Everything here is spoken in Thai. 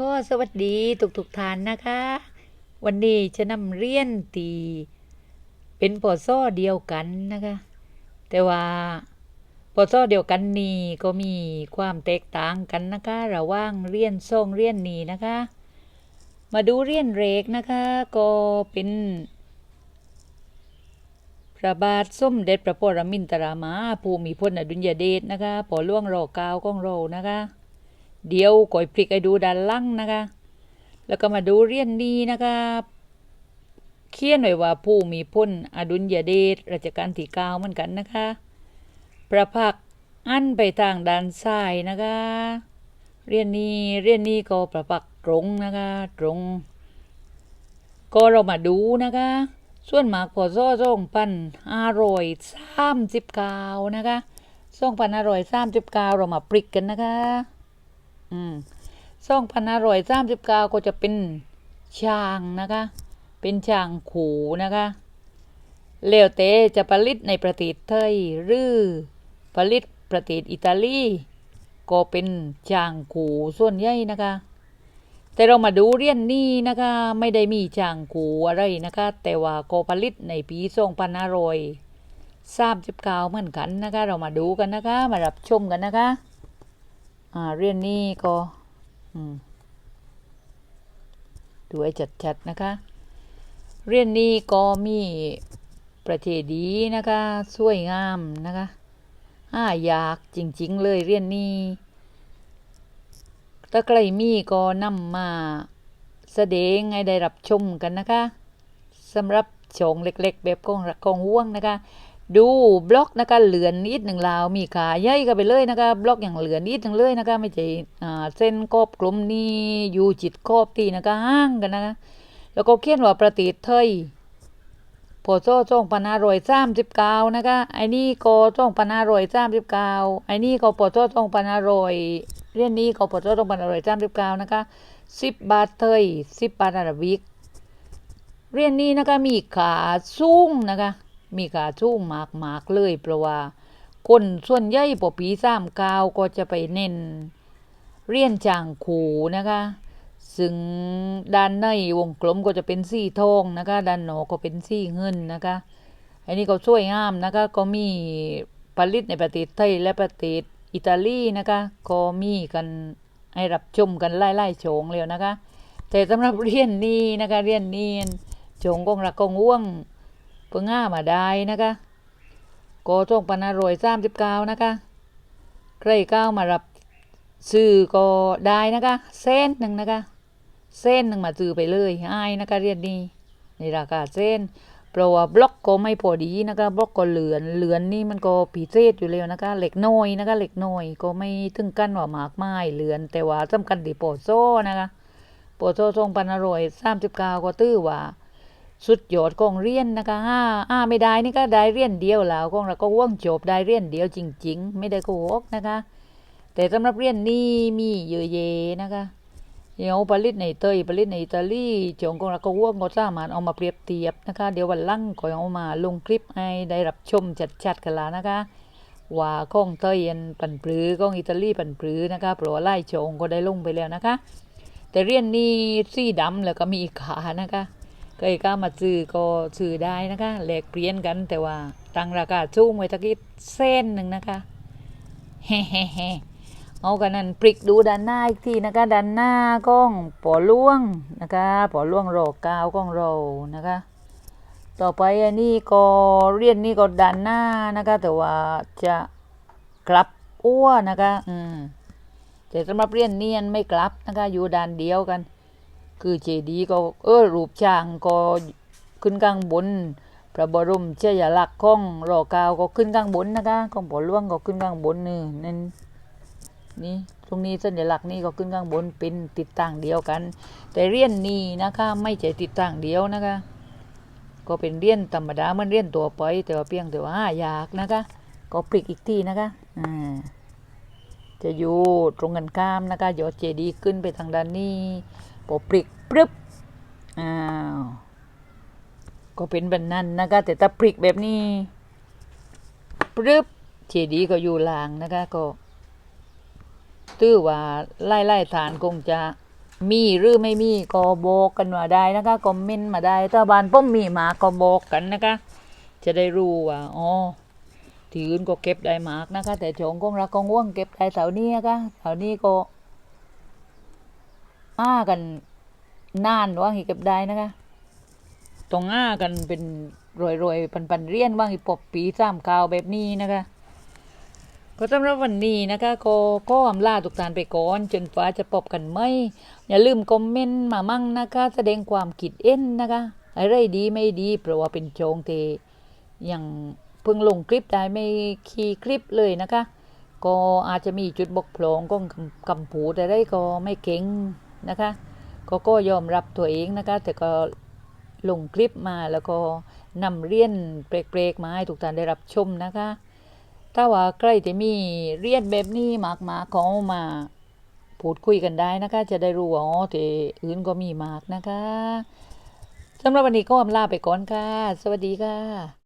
ก็สวัสดีทุกๆท่านนะคะ วันนี้จะนำเรียนตีเป็นปอซ้อเดียวกันนะคะ แต่ว่าปอซ้อเดียวกันนี้ก็มีความแตกต่างกันนะคะระหว่างเรียนส่งเรียนนี้นะคะ มาดูเรียนเรกนะคะ ก็เป็นพระบาทสมเด็จพระปรมินทรามาภูมิพลอดุลยเดชนะคะปอล่วงรอเกาวของเรนะคะ เดี๋ยวก่อยพลิกให้ดูด้านล่างนะคะ แล้วก็มาดูเรียนนี้นะคะเขียนไว้ว่าผู้มีพลอดุลยเดชรัชกาลที่เก้าเหมือนกันนะคะประพักอันไปทางด้านซ้ายนะคะ เรียนนี้เรียนนี้ก็ประพักตรงนะคะตรง ก็เรามาดูนะคะ ส่วนมากพอซ่อส่งพันห้าร้อยสามสิบเก้านะคะส่งพันห้าร้อยสามสิบเก้าเรามาปริกกันนะคะ อืมสองพันห้าร้อยสามสิบเก้าก็จะเป็นช้างนะคะ เป็นช้างขูนะคะแล้วแต่จะผลิตในประเทศไทยหรือผลิตประเทศอิตาลีก็เป็นช้างขูส่วนใหญ่นะคะ แต่เรามาดูเรียนนี้นะคะ ไม่ได้มีช้างขูอะไรนะคะ แต่ว่าก็ผลิตในปีสองพันห้าร้อยสามสิบเก้าเหมือนกันนะคะ เรามาดูกันนะคะ มารับชมกันนะคะ อ่าเรื่องนี้ก็ดูให้ชัดๆนะคะ เรื่องนี้ก็มีประเทศดีนะคะสวยงามนะคะอ่าอยากจริง ๆ เลยเรื่องนี้ถ้าใครมีก็นำมาแสดงให้ได้รับชมกันนะคะสำหรับโฉงเล็ก ๆ แบบกองรักกองห่วงนะคะ ดูบล็อกนะคะเหลือนิดหนึ่งลาวมีขาใหญ่ก็ไปเลยนะคะบล็อกอย่างเหลือนิดหนึ่งเลยนะคะไม่ใช่เส้นกอบกลมนี่อยู่จิตกรอบตีนะคะห่างกันนะคะแล้วก็เขียนว่าประเทศไทยพศสองพน้ารอยสามสิบเก้านะคะไอ้นี่ก็สองพน้ารอยสามสิบเก้าไอ้นี่ก็พศสองพน้ารอยเรียนนี้ก็พศสองพน้ารอยสามสิบเก้านะคะสิบบาทไทยสิบบาทอาราบิกเรียนนี้นะคะมีขาสูงนะคะ มีขาสูงมากมากเลยเพราะว่าคนส่วนใหญ่ปอปีสามกาวก็จะไปเน้นเรียนจางขูนะคะ ซึ่งด้านในวงกลมก็จะเป็นสีทองนะคะ ด้านนอกก็เป็นสีเงินนะคะ อันนี้ก็สวยงามนะคะ ก็มีผลิตในประเทศไทยและประเทศอิตาลีนะคะก็มีกันให้รับชมกันไล่ๆโฉงเลยนะคะ แต่สำหรับเรียนนี้นะคะเรียนนี้โฉงกงรักกงอ้วง พิ่งง่ามาได้นะคะก็ช่องปนอร่อยสามสิบเก้านะคะใครก้าวมารับซื้อก็ได้นะคะเส้นหนึ่งนะคะเส้นหนึ่งมาซื้อไปเลยอ้ายนะคะเรียนนี้ในราคาเส้นเพราะว่าบล็อกก็ไม่พอดีนะคะบล็อกก็เหลือนเหลือนนี่มันก็ผีเศษอยู่แล้วนะคะเหล็กน้อยนะคะเหล็กน้อยก็ไม่ถึงกันว่ามากไม้เหลือน แต่ว่าสำคัญที่โปโซนะคะโปโซทรงปันอร่อยสามสิบเก้าก็ตื้อว่า สุดยอดของเรียนนะคะห้าห้าไม่ได้นี่ก็ได้เรียนเดียวแล้วของเราก็ว่องจบได้เรียนเดียวจริง ๆ ไม่ได้โกหกนะคะ แต่สำหรับเรียนนี้มีเยอะแยะนะคะเดี๋ยวผลิตในเตยผลิตในอิตาลีจงของเราก็ว่องก็สามารถเอามาเปรียบเทียบนะคะ เดี๋ยววันลังก็เอามาลงคลิปให้ได้รับชมชัดๆกันแล้วนะคะว่าของเตยอันปั่นปรือของอิตาลีปั่นปรือนะคะเพราะว่าไล่ชงก็ได้ลงไปแล้วนะคะ แต่เรียนนี้สีดำแล้วก็มีขานะคะ เคยก้ามาซื้อก็ซื้อได้นะคะแลกเปลี่ยนกันแต่ว่าตั้งราคาสูงไว้ตะกี้เส้นหนึ่งนะคะเฮ้เฮ้เฮ้เอากันนั้นปริกดูด้านหน้าอีกทีนะคะด้านหน้ากล้องปอล่วงนะคะปอล่วงโรกกาวกล้องเรานะคะ ต่อไปอันนี้ก็เรียนนี่ก็ด้านหน้านะคะ แต่ว่าจะกลับอ้วนนะคะ อืมแต่สำหรับเรียนเนียนไม่กลับนะคะ อยู่ด้านเดียวกัน คือเจดีย์ก็เออรูปช้างก็ขึ้นข้างบน พระบรมเชยลักษณ์ของรอกาวก็ขึ้นข้างบนนะคะของปอล่วงก็ขึ้นข้างบนนี่นั่นนี่ตรงนี้สัญลักษณ์นี่ก็ขึ้นข้างบนเป็นติดตั้งเดียวกัน แต่เรียนนี้นะคะไม่ใช่ติดตั้งเดียวนะคะ ก็เป็นเรียนธรรมดาเหมันเรียนตัวไปแต่ว่าเพียงแต่ว่าอยากนะคะ ก็ปลิกอีกทีนะคะอ่าจะอยู่ตรงกันข้ามนะคะยอดเจดีย์ขึ้นไปทางด้านนี้ พอปลิกปรึบอ้าวก็เป็นแบบนั้นนะคะแต่ถ้าปลิกแบบนี้ปรึบเจดีก็อยู่ลางนะคะก็ตื้อว่าไล่ไล่ฐานคงจะมีหรือไม่มีก็บอกกันมาได้นะคะคอมเมนต์มาได้ถ้าบ้านป้อมมีหมาก็บอกกันนะคะ จะได้รู้ว่าอ๋อที่อื่นก็เก็บได้มากนะคะ แต่โฉงของราก็ง่วงเก็บได้แถวนี้นะคะแถวนี้ก็ อ้ากันนานว่างอีกเก็บได้นะคะต้องอ้ากันเป็นรวยๆปันๆเรียนว่างอีปบปีสามกาวแบบนี้นะคะก็สำหรับวันนี้นะคะก็ก็อำลาทุกท่านไปก่อน จนฟ้าจะพบกันไหมอย่าลืมคอมเมนต์มามั่งนะคะ แสดงความคิดเห็นนะคะอะไรดีไม่ดีเพราะว่าเป็นโจงเทยังเพิ่งลงคลิปได้ไม่คีคลิปเลยนะคะ ก็อาจจะมีจุดบกพร่องของคำคำพูดอะไรก็ไม่เก่ง นะคะก็ก็ยอมรับตัวเองนะคะแต่ก็ลงคลิปมาแล้วก็นำเรียนเปรกๆมาให้ทุกท่านได้รับชมนะคะ ถ้าว่าใครจะมีเรียนแบบนี้มากมาก็เอามาพูดคุยกันได้นะคะ จะได้รู้ว่าอ๋อที่อื่นก็มีมากนะคะสำหรับวันนี้ก็อำลาไปก่อนค่ะ สวัสดีค่ะ